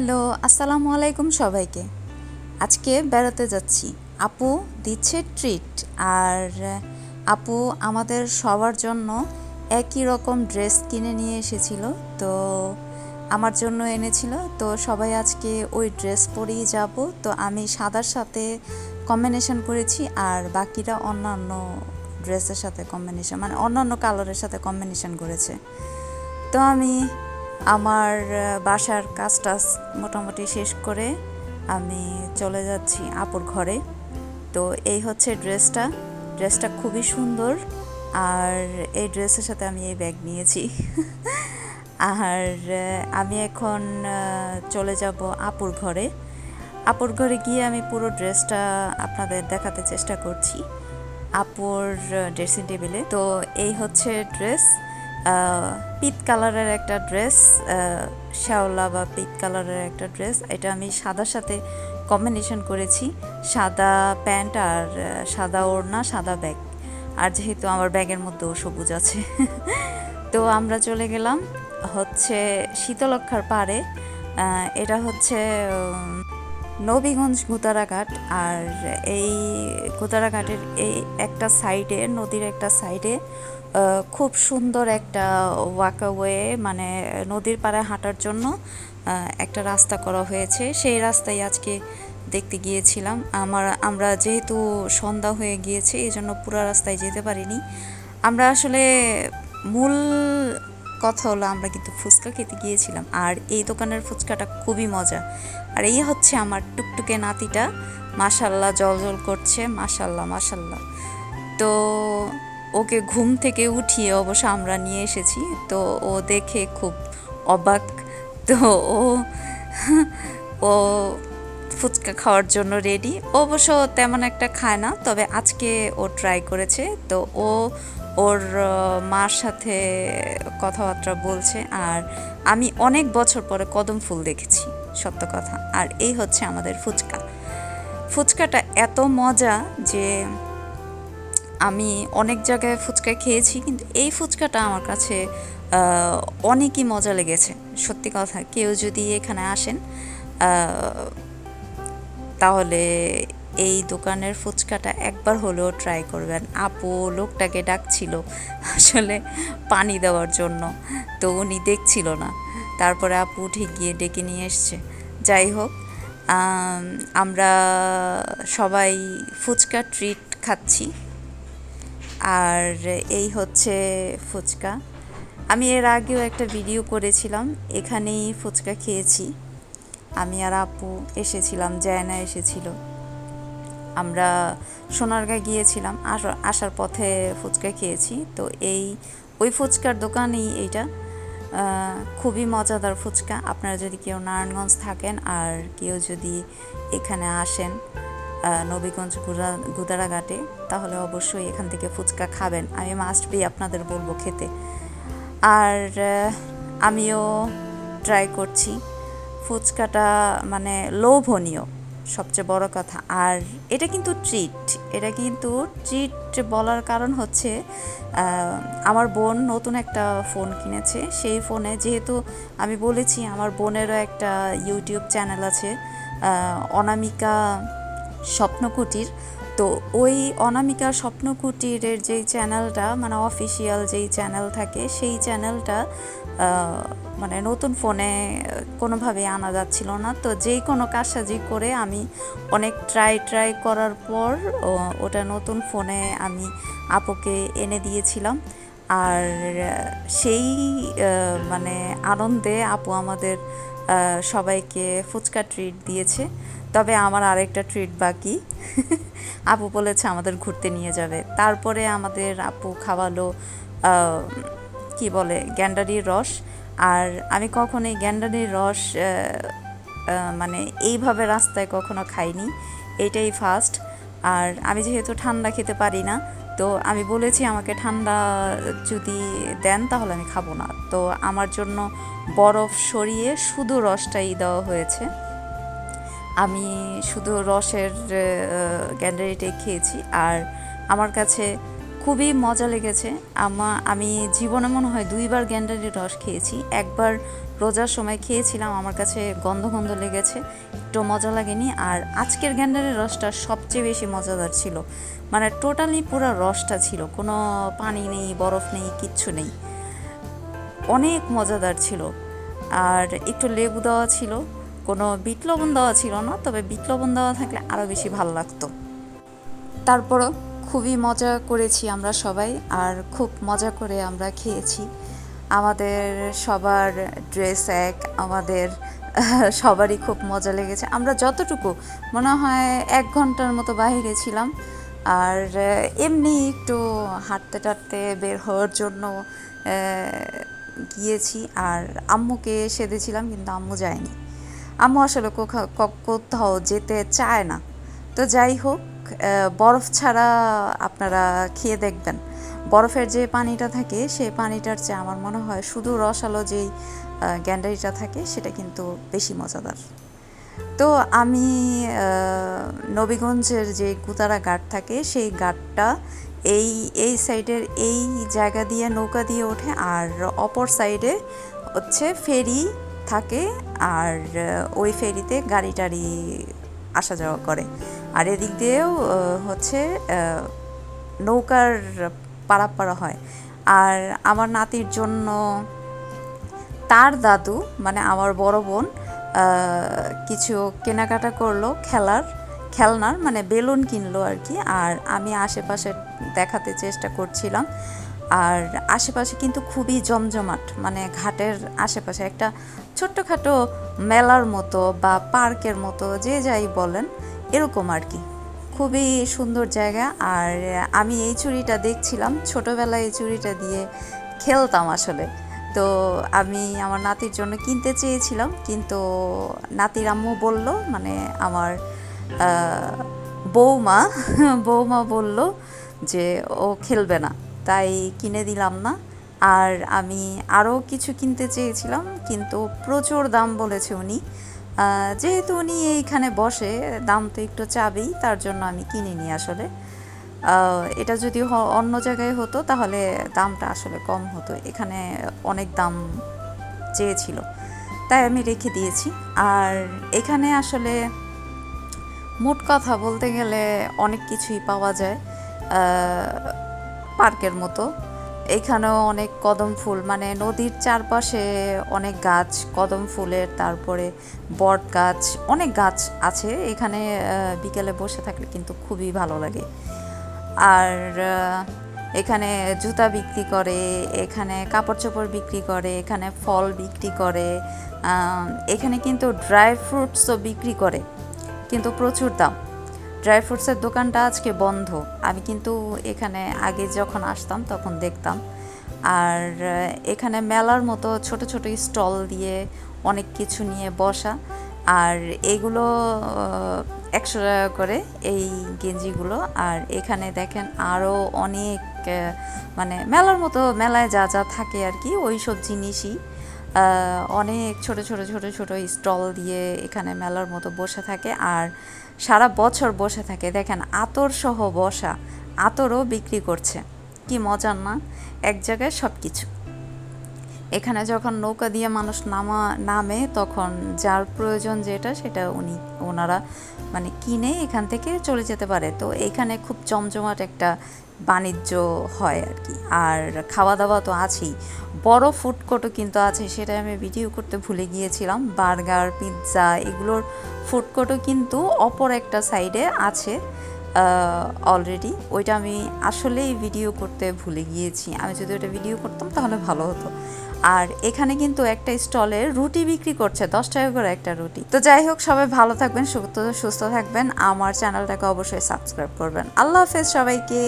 Hello, আসসালামু আলাইকুম সবাইকে। আজকে বেড়াতে যাচ্ছি। আপু দিচ্ছে ট্রিট আর আপু আমাদের সবার জন্য একই রকম ড্রেস কিনে নিয়ে এসেছিল, তো আমার জন্য এনেছিল। তো সবাই আজকে ওই ড্রেস পরেই যাব। তো আমি সাদার সাথে কম্বিনেশন করেছি আর বাকিরা অন্যান্য ড্রেসের সাথে কম্বিনেশন মানে অন্যান্য কালারের সাথে কম্বিনেশন করেছে। তো আমি আমার বাসার কাজ টাজ মোটামুটি শেষ করে আমি চলে যাচ্ছি আপুর ঘরে। তো এই হচ্ছে ড্রেসটা। ড্রেসটা খুবই সুন্দর। আর এই ড্রেসের সাথে আমি এই ব্যাগ নিয়েছি। আর আমি এখন চলে যাব আপুর ঘরে। আপুর ঘরে গিয়ে আমি পুরো ড্রেসটা আপনাদের দেখাতে চেষ্টা করছি। আপুর ড্রেসিং টেবিলে। তো এই হচ্ছে ড্রেস। পিত কালারের একটা ড্রেস শ্যাওলা বা পিত কালারের একটা ড্রেস। এটা আমি সাদার সাথে কম্বিনেশন করেছি, সাদা প্যান্ট আর সাদা ওড়না, সাদা ব্যাগ। আর যেহেতু আমার ব্যাগের মধ্যেও সবুজ আছে। তো আমরা চলে গেলাম হচ্ছে শীতলক্ষার পাড়ে। এটা হচ্ছে নবীগঞ্জ গুতারাঘাট আর এই গুতারাঘাটের এই একটা সাইডে নদীর একটা সাইডে খুব সুন্দর একটা ওয়াকওয়ে মানে নদীর পাড়ে হাঁটার জন্য একটা রাস্তা করা হয়েছে। সেই রাস্তায় আজকে দেখতে গিয়েছিলাম। আমার, আমরা যেহেতু সন্ধ্যা হয়ে গিয়েছে এই জন্য পুরো রাস্তায় যেতে পারিনি। আমরা আসলে মূল কথা হলো, আমরা কিন্তু ফুচকা খেতে গিয়েছিলাম। আর এই দোকানের ফুচকাটা খুবই মজা। আর এই হচ্ছে আমার টুকটুকে নাতিটা। মাসাল্লাহ জল জল করছে মাসাল্লাহ মাসাল্লাহ তো ওকে ঘুম থেকে উঠিয়ে অবশ্য আমরা নিয়ে এসেছি। তো ও দেখে খুব অবাক। তো ও ও ফুচকা খাওয়ার জন্য রেডি অবশ্য তেমন একটা খায় না, তবে আজকে ও ট্রাই করেছে। তো ও ওর মার সাথে কথাবার্তা বলছে। আর আমি অনেক বছর পরে কদম ফুল দেখেছি। সত্য কথা। আর এই হচ্ছে আমাদের ফুচকা। ফুচকাটা এত মজা যে আমি অনেক জায়গায় ফুচকা খেয়েছি, কিন্তু এই ফুচকাটা আমার কাছে অনেকই মজা লেগেছে। সত্যি কথা, কেউ যদি এখানে আসেন তাহলে এই দোকানের ফুচকাটা একবার হলেও ট্রাই করবেন। আপু লোকটাকে ডাকছিল আসলে পানি দেওয়ার জন্য, তো উনি দেখছিল না। তারপরে আপু উঠে গিয়ে ডেকে নিয়ে এসছে। যাই হোক আমরা সবাই ফুচকা ট্রিট খাচ্ছি। আর এই হচ্ছে ফুচকা। আমি এর আগেও একটা ভিডিও করেছিলাম, এখানেই ফুচকা খেয়েছি। আমি আর আপু এসেছিলাম, জায়না এসেছিল। আমরা সোনারগাঁ গিয়েছিলাম, আস- আসার পথে ফুচকা খেয়েছি। তো এই, ওই ফুচকার দোকানেই এইটা। খুবই মজাদার ফুচকা। আপনারা যদি কেউ নারায়ণগঞ্জ থাকেন আর কেউ যদি এখানে আসেন নবীগঞ্জ গুদারাঘাটে, তাহলে অবশ্যই এখান থেকে ফুচকা খাবেন। আমি মাস্ট বি আপনাদের বলব খেতে। আর আমিও ট্রাই করছি। ফুচকাটা মানে লোভনীয়। সবচেয়ে বড় কথা। আর এটা কিন্তু ট্রিট এটা কিন্তু ট্রিট বলার কারণ হচ্ছে আমার বোন নতুন একটা ফোন কিনেছে। সেই ফোনে যেহেতু আমি বলেছি, আমার বোনেরও একটা ইউটিউব চ্যানেল আছে অনামিকা স্বপ্নকুটির। তো ওই অনামিকা স্বপ্নকুটিরের যেই চ্যানেলটা মানে অফিসিয়াল যেই চ্যানেল থাকে, সেই চ্যানেলটা মানে নতুন ফোনে কোনোভাবেই আনা যাচ্ছিল না। তো যেই কোনো কাজসাজি করে আমি অনেক ট্রাই ট্রাই করার পর ওটা নতুন ফোনে আমি আপুকে এনে দিয়েছিলাম। আর সেই মানে আনন্দে আপু আমাদের সবাইকে ফুচকা ট্রিট দিয়েছে। তবে আমার আরেকটা ট্রিট বাকি। আপু বলেছে আমাদের ঘুরতে নিয়ে যাবে। তারপরে আমাদের আপু খাওয়ালো কি বলে, গ্যান্ডারির রস। আর আমি কখনোই গ্যান্ডারির রস মানে এইভাবে রাস্তায় কখনো খাইনি। এইটাই ফার্স্ট আর আমি যেহেতু ঠান্ডা খেতে পারি না, তো আমি বলেছি আমাকে ঠান্ডা যদি দেন তাহলে আমি খাব না। তো আমার জন্য বরফ সরিয়ে শুধু রসটাই দেওয়া হয়েছে। আমি শুধু রসের গ্যান্ডারিটাই খেয়েছি। আর আমার কাছে খুবই মজা লেগেছে। আমা, আমি জীবনে মনে হয় দুইবার গ্যান্ডারির রস খেয়েছি। একবার রোজার সময় খেয়েছিলাম, আমার কাছে গন্ধ গন্ধ লেগেছে, একটু মজা লাগেনি। আর আজকের গ্যান্ডারের রসটা সবচেয়ে বেশি মজাদার ছিল। মানে টোটালি পুরো রসটা ছিল, কোনো পানি নেই, বরফ নেই, কিচ্ছু নেই। অনেক মজাদার ছিল। আর একটু লেবু দেওয়া ছিল, কোনো বিট লবণ দেওয়া ছিল না, তবে বিট লবণ দেওয়া থাকলে আরও বেশি ভালো লাগতো। তারপরও খুবই মজা করেছি আমরা সবাই আর খুব মজা করে আমরা খেয়েছি। আমাদের সবার ড্রেস এক, আমাদের, সবারই খুব মজা লেগেছে। আমরা যতটুকু, মনে হয় এক ঘণ্টার মতো বাইরে ছিলাম। আর এমনি একটু হাঁটতে টাটতে বের হওয়ার জন্য গিয়েছি। আর আম্মুকে সেধেছিলাম কিন্তু আম্মু যায়নি। আম্মু আসলে কোথাও যেতে চায় না। তো যাই হোক বরফ ছাড়া আপনারা খেয়ে দেখবেন। বরফের যে পানিটা থাকে সেই পানিটার চেয়ে আমার মনে হয় শুধু রসালো যেই গ্যান্ডারিটা থাকে, সেটা কিন্তু বেশি মজাদার। তো আমি নবীগঞ্জের যে কুতারা ঘাট থাকে, সেই ঘাটটা এই এই সাইডের এই জায়গা দিয়ে নৌকা দিয়ে ওঠে, আর অপর সাইডে হচ্ছে ফেরি থাকে, আর ওই ফেরিতে গাড়ি টাড়ি আসা যাওয়া করে। আর এদিক দিয়েও হচ্ছে নৌকার পারাপারা হয়। আর আমার নাতির জন্য তার দাদু মানে আমার বড় বোন কিছু কেনাকাটা করল, খেলার, খেলনার মানে বেলুন কিনলো আর কি। আর আমি আশেপাশে দেখাতে চেষ্টা করছিলাম। আর আশেপাশে কিন্তু খুবই জমজমাট মানে ঘাটের আশেপাশে একটা ছোট্টখাটো মেলার মতো বা পার্কের মতো, যে যাই বলেন এরকম আর কি। খুবই সুন্দর জায়গা। আর আমি এই চুড়িটা দেখছিলাম। ছোটোবেলায় এই চুড়িটা দিয়ে খেলতাম আসলে। তো আমি আমার নাতির জন্য কিনতে চেয়েছিলাম। কিন্তু নাতির আম্মু বলল মানে আমার বৌমা বৌমা বলল যে ও খেলবে না। তাই কিনে দিলাম না। আর আমি আরও কিছু কিনতে চেয়েছিলাম। কিন্তু প্রচুর দাম বলেছে উনি। যেহেতু উনি এইখানে বসে, দাম তো একটু চাবেই, তার জন্য আমি কিনিনি আসলে। এটা যদি অন্য জায়গায় হতো, তাহলে দামটা আসলে কম হতো। এখানে অনেক দাম চেয়েছিল। তাই আমি রেখে দিয়েছি। আর এখানে আসলে মোট কথা বলতে গেলে অনেক কিছুই পাওয়া যায় পার্কের মতো। এখানেও অনেক কদম ফুল মানে নদীর চারপাশে অনেক গাছ, কদম ফুলের, তারপরে বট গাছ, অনেক গাছ আছে। এখানে বিকেলে বসে থাকলে কিন্তু খুবই ভালো লাগে। আর এখানে জুতা বিক্রি করে, এখানে কাপড় চোপড় বিক্রি করে, এখানে ফল বিক্রি করে এখানে কিন্তু ড্রাই ফ্রুটসও বিক্রি করে, কিন্তু প্রচুর দাম। ড্রাই ফ্রুটসের দোকানটা আজকে বন্ধ। আমি কিন্তু এখানে আগে যখন আসতাম তখন দেখতাম। আর এখানে মেলার মতো ছোট ছোট স্টল দিয়ে অনেক কিছু নিয়ে বসা। আর এগুলো একশো টাকা করে এই গেঞ্জিগুলো। আর এখানে দেখেন আরও অনেক মানে মেলার মতো মেলায় যা যা থাকে আর কি ওই সব জিনিসই। অনেক ছোট ছোট ছোট ছোট স্টল দিয়ে এখানে মেলার মতো বসে থাকে আর সারা বছর বসে থাকে। দেখেন, আতর সহ বসা, আতরও বিক্রি করছে। কি মজার না? এক জায়গায় সব কিছু এখানে যখন নৌকা দিয়ে মানুষ নামা, নামে, তখন যার প্রয়োজন যেটা, সেটা উনি, ওনারা মানে কিনে এখান থেকে চলে যেতে পারে। তো এখানে খুব জমজমাট একটা বাণিজ্য হয় আর কি। আর খাওয়া দাওয়া তো আছেই। বড় ফুড কোর্টও কিন্তু আছে, সেটা আমি ভিডিও করতে ভুলে গিয়েছিলাম। বার্গার পিৎজা এগুলোর ফুড কোর্টও কিন্তু অপর একটা সাইডে আছে অলরেডি ওইটা আমি আসলেই ভিডিও করতে ভুলে গিয়েছি। আমি যদি ওটা ভিডিও করতাম তাহলে ভালো হতো। আর এখানে কিন্তু একটা স্টলে রুটি বিক্রি করছে, দশ টাকা করে একটা রুটি। তো যাই হোক, সবাই ভালো থাকবেন, সুস্থ সুস্থ থাকবেন। আমার চ্যানেলটাকে অবশ্যই সাবস্ক্রাইব করবেন। আল্লাহ হাফেজ সবাইকে।